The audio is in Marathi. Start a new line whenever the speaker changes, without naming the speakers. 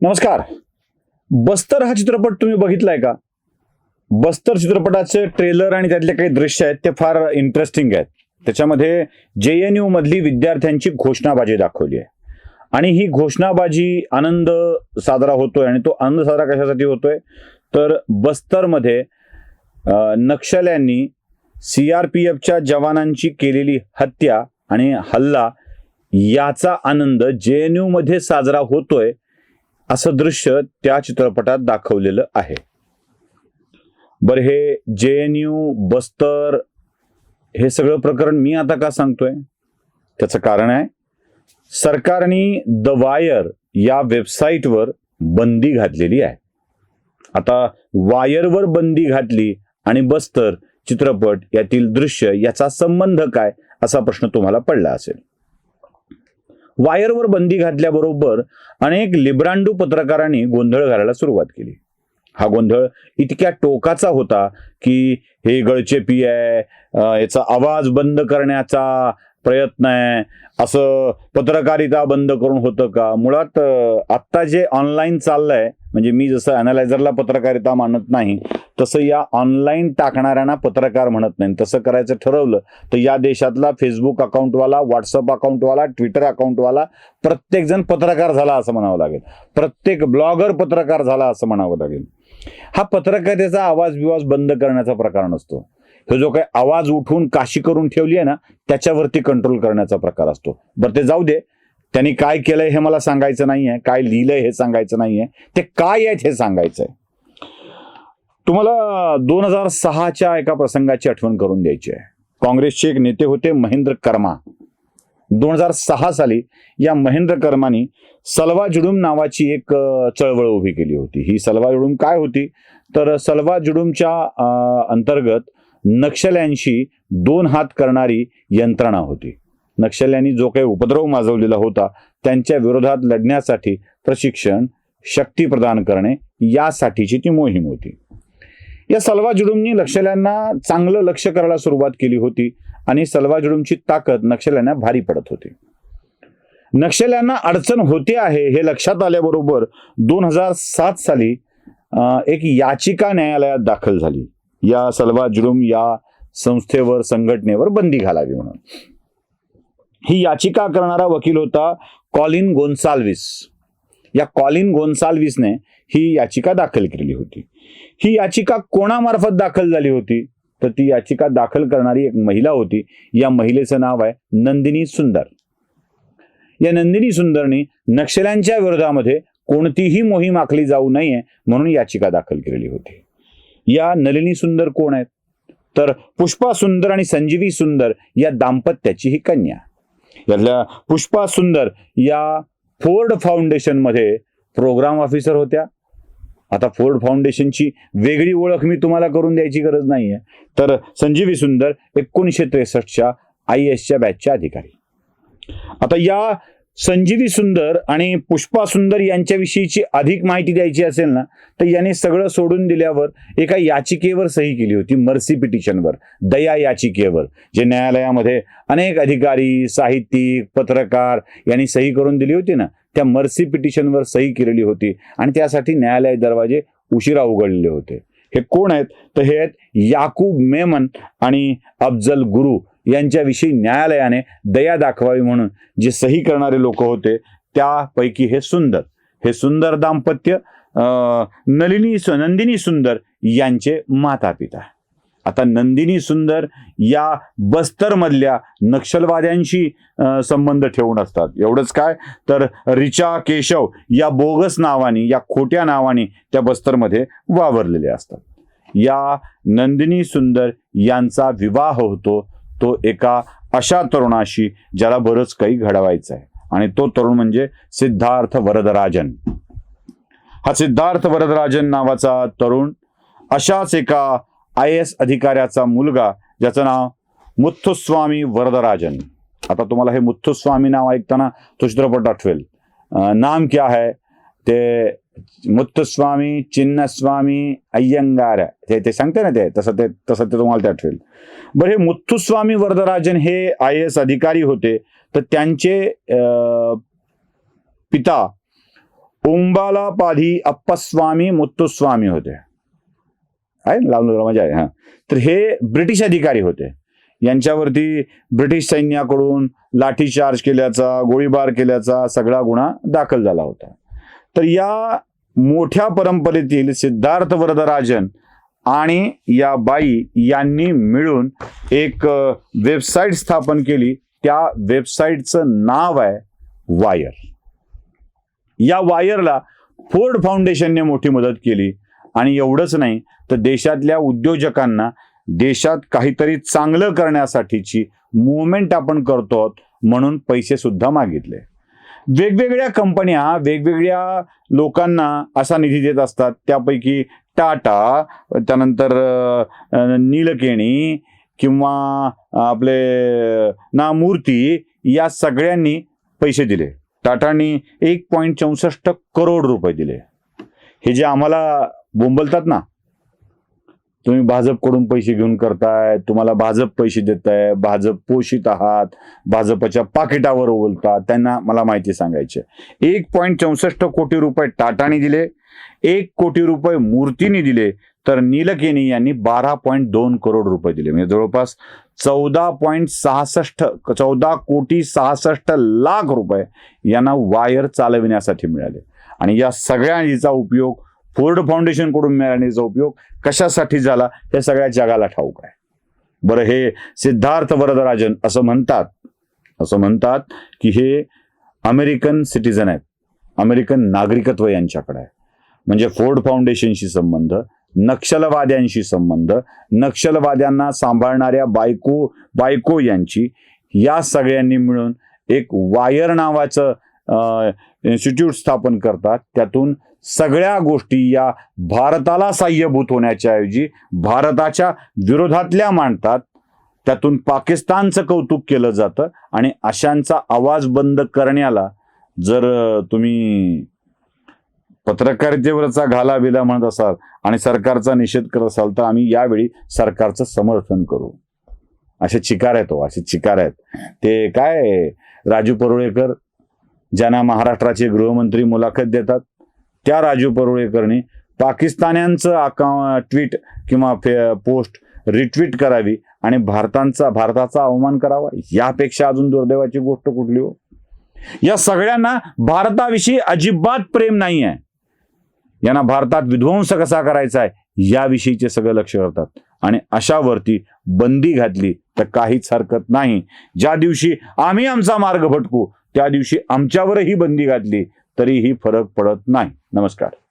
नमस्कार. बस्तर हा चित्रपट तुम्ही बघितलाय का? बस्तर चित्रपटाचे ट्रेलर आणि त्यातले काही दृश्य आहेत ते फार इंटरेस्टिंग आहेत. त्याच्यामध्ये जे एन यू मधली विद्यार्थ्यांची घोषणाबाजी दाखवली आहे. आणि ही घोषणाबाजी आनंद साजरा होतोय आणि तो आनंद साजरा कशासाठी होतोय? तर बस्तरमध्ये नक्षल्यांनी सी आर पी एफच्या जवानांची केलेली हत्या आणि हल्ला याचा आनंद जे एन यूमध्ये साजरा होतोय असं दृश्य त्या चित्रपटात दाखवलेलं आहे. बरं हे जे एन यू बस्तर हे सगळं प्रकरण मी आता का सांगतोय? त्याचं कारण आहे सरकारने द वायर या वेबसाईटवर बंदी घातलेली आहे. आता वायरवर बंदी घातली आणि बस्तर चित्रपट यातील दृश्य याचा संबंध काय असा प्रश्न तुम्हाला पडला असेल. वायरवर बंदी घातल्याबरोबर अनेक लिब्रांडू पत्रकारांनी गोंधळ घालायला सुरुवात केली. हा गोंधळ इतक्या टोकाचा होता की हे गळचेपी आहे याचा आवाज बंद करण्याचा प्रयत्न आहे. असं पत्रकारिता बंद करून होतं का? मुळात आत्ता जे ऑनलाईन चाललंय म्हणजे मी जसं अनालायझरला पत्रकारिता मानत नाही तसं या ऑनलाईन टाकणाऱ्यांना पत्रकार म्हणत नाही. तसं करायचं ठरवलं तर या देशातला फेसबुक अकाउंटवाला व्हॉट्सअप अकाउंटवाला ट्विटर अकाउंटवाला प्रत्येकजण पत्रकार झाला असं म्हणावं लागेल. प्रत्येक ब्लॉगर पत्रकार झाला असं म्हणावं लागेल. हा पत्रकारितेचा आवाज बिवाज बंद करण्याचा प्रकार नसतो. हे जो काही आवाज उठून काशी करून ठेवली आहे ना त्याच्यावरती कंट्रोल करण्याचा प्रकार असतो. बरं ते जाऊ दे. त्यांनी काय केलंय हे मला सांगायचं नाहीये काय लिहिलंय हे सांगायचं नाहीये. ते काय आहेत हे सांगायचंय. तुम्हाला दोन हजार सहाच्या एका प्रसंगाची आठवण करून द्यायची आहे. काँग्रेसचे एक नेते होते महेंद्र कर्मा. दोन हजार सहा साली या महेंद्र कर्मानी सलवा जुडूम नावाची एक चळवळ उभी केली होती. ही सलवा जुडूम काय होती? तर सलवा जुडूमच्या अ, अंतर्गत नक्षल्यांशी दोन हात करणारी यंत्रणा होती. नक्षल्यांनी जो काही उपद्रव माजवलेला होता त्यांच्या विरोधात लढण्यासाठी प्रशिक्षण शक्ती प्रदान करणे यासाठीची ती मोहीम होती. या सलवा जुडूमनी नक्षल्यांना चांगलं लक्ष करायला सुरुवात केली होती आणि सलवा जुडूमची ताकद नक्षल्यांना भारी पडत होती. नक्षल्यांना अडचण होते आहे हे लक्षात आल्याबरोबर दोन हजार सात साली एक याचिका न्यायालयात दाखल झाली. या सलवा जुडूम या संस्थेवर संघटनेवर बंदी घालावी म्हणून. ही याचिका करणारा वकील होता कॉलिन गोन्साल्विस. या कॉलिन गोन्साल्विसने ही याचिका दाखल केलेली होती. ही याचिका कोणामार्फत दाखल झाली होती? तर ती याचिका दाखल करणारी एक महिला होती. या महिलेचं नाव आहे नंदिनी सुंदर. या नंदिनी सुंदरनी नक्षल्यांच्या विरोधामध्ये कोणतीही मोहीम आखली जाऊ नये म्हणून याचिका दाखल केलेली होती. या नलिनी सुंदर कोण आहेत? तर पुष्पा सुंदर आणि संजीवी सुंदर या दाम्पत्याची ही कन्या. यातल्या पुष्पा सुंदर या फोर्ड फाउंडेशनमध्ये प्रोग्राम ऑफिसर होत्या. आता फोर्ड फाउंडेशनची वेगळी ओळख मी तुम्हाला करून द्यायची गरज नाहीये. तर संजीवी सुंदर एकोणीसशे त्रेसष्टच्या आय एसच्या बॅचच्या अधिकारी. आता या संजीवी सुंदर आणि पुष्पा सुंदर यांच्याविषयीची अधिक माहिती द्यायची असेल ना तर याने सगळं सोडून दिल्यावर एका याचिकेवर सही केली होती मर्सी पिटिशनवर दया याचिकेवर जे न्यायालयामध्ये अनेक अधिकारी साहित्यिक पत्रकार यांनी सही करून दिली होती ना त्या मर्सी पिटिशनवर सही केलेली होती आणि त्यासाठी न्यायालय दरवाजे उशिरा उघडलेले होते. हे कोण आहेत? तर हे आहेत याकूब मेमन आणि अफजल गुरु. यांच्याविषयी न्यायालयाने दया दाखवावी म्हणून जे सही करणारे लोक होते त्यापैकी हे सुंदर हे सुंदर दाम्पत्य अं, नलिनी नंदिनी सुंदर यांचे माता पिता आता नंदिनी सुंदर या बस्तरमधल्या नक्षलवाद्यांशी अं, संबंध ठेवून असतात. एवढंच काय? तर रिचा केशव या बोगस नावाने या खोट्या नावाने त्या बस्तरमध्ये वावरलेले असतात. या नंदिनी सुंदर यांचा विवाह होतो तो एका अशा तरुणाशी ज्याला बरंच काही घडवायचं आहे आणि तो तरुण म्हणजे सिद्धार्थ वरदराजन. हा सिद्धार्थ वरदराजन नावाचा तरुण अशाच एका आय एस अधिकाऱ्याचा मुलगा ज्याचं नाव मुथुस्वामी वरदराजन. आता तुम्हाला हे मुथुस्वामी नाव ऐकताना तो चित्रपट आठवेल. नाम क्या है? ते मुत्तुस्वामी चिन्नस्वामी अय्यंगार. ते ते सांगते ना ते तसं ते तसं ते तुम्हाला ते आठवेल. बरं हे मुत्तुस्वामी वरदराजन हे आय एस अधिकारी होते तर त्यांचे अं, पिता उंबाला पाधी अप्पस्वामी मुत्तुस्वामी होते. आहे? ना? लावून मजा आहे हा. तर हे ब्रिटिश अधिकारी होते. यांच्यावरती ब्रिटिश सैन्याकडून लाठीचार्ज केल्याचा गोळीबार केल्याचा सगळा गुन्हा दाखल झाला होता. तर या मोठ्या परंपरेतील सिद्धार्थ वरदराजन आणि या बाई यांनी मिळून एक वेबसाईट स्थापन केली. त्या वेबसाईटचं नाव आहे वायर. या वायरला फोर्ड फाउंडेशनने मोठी मदत केली. आणि एवढंच नाही तर देशातल्या उद्योजकांना देशात काहीतरी चांगलं करण्यासाठीची मुवमेंट आपण करतो आहोत म्हणून पैसे सुद्धा मागितले. वेगवेगळ्या कंपन्या वेगवेगळ्या लोकांना असा निधी देत असतात. त्यापैकी टाटा त्यानंतर नीलकेणी किंवा आपले नामूर्ती या सगळ्यांनी पैसे दिले. टाटांनी एक पॉईंट चौसष्ट करोड रुपये दिले. हे जे आम्हाला बोंबलतात ना तुम्ही भाजपकडून पैसे घेऊन करताय तुम्हाला भाजप पैसे देत आहे भाजप पोषित आहात भाजपच्या पाकिटावर बोलतात त्यांना मला माहिती सांगायची आहे. एक पॉईंट चौसष्ट कोटी रुपये टाटाने दिले एक कोटी रुपये मूर्तीने दिले तर नीलकेनी यांनी बारा पॉईंट दोन करोड रुपये दिले म्हणजे जवळपास चौदा पॉईंट सहासष्ट चौदा कोटी सहासष्ट लाख रुपये यांना वायर चालविण्यासाठी मिळाले आणि या सगळ्यांचा उपयोग फोर्ड फाउंडेशनकडून मिळाल्याचा उपयोग कशासाठी झाला हे सगळ्या जगाला ठाऊक आहे. बरं हे सिद्धार्थ वरदराजन असं म्हणतात असं म्हणतात की हे अमेरिकन सिटीजन आहेत. अमेरिकन नागरिकत्व यांच्याकडे आहे. म्हणजे फोर्ड फाउंडेशनशी संबंध नक्षलवाद्यांशी संबंध नक्षलवाद्यांना सांभाळणाऱ्या बायको बायको यांची या सगळ्यांनी मिळून एक वायर नावाचं इन्स्टिट्यूट स्थापन करतात. त्यातून सगळ्या गोष्टी या भारताला साह्यभूत होण्याच्या ऐवजी भारताच्या विरोधातल्या मांडतात. त्यातून पाकिस्तानचं कौतुक केलं जातं आणि अशांचा आवाज बंद करण्याला जर तुम्ही पत्रकारितेवरचा घाला बिला म्हणत असाल आणि सरकारचा निषेध करत असाल तर आम्ही यावेळी सरकारचं समर्थन करू. असे चिकार आहेत हो असे चिकार आहेत. ते काय राजू परुळेकर ज्यांना महाराष्ट्राचे गृहमंत्री मुलाखत देतात त्या राजू परुळेकरनी पाकिस्तान्यांचं अका ट्विट किंवा पोस्ट रिट्विट करावी आणि भारतांचा भारताचा अवमान करावा यापेक्षा अजून दुर्दैवाची गोष्ट कुठली हो? या सगळ्यांना भारताविषयी अजिबात प्रेम नाही आहे. यांना भारतात विध्वंस कसा करायचा आहे याविषयीचे सगळं लक्ष करतात. आणि अशावरती बंदी घातली तर काहीच हरकत नाही. ज्या दिवशी आम्ही आमचा मार्ग भटकू त्या दिवशी आमच्यावरही बंदी घातली तरीही फरक पडत नाही. नमस्कार.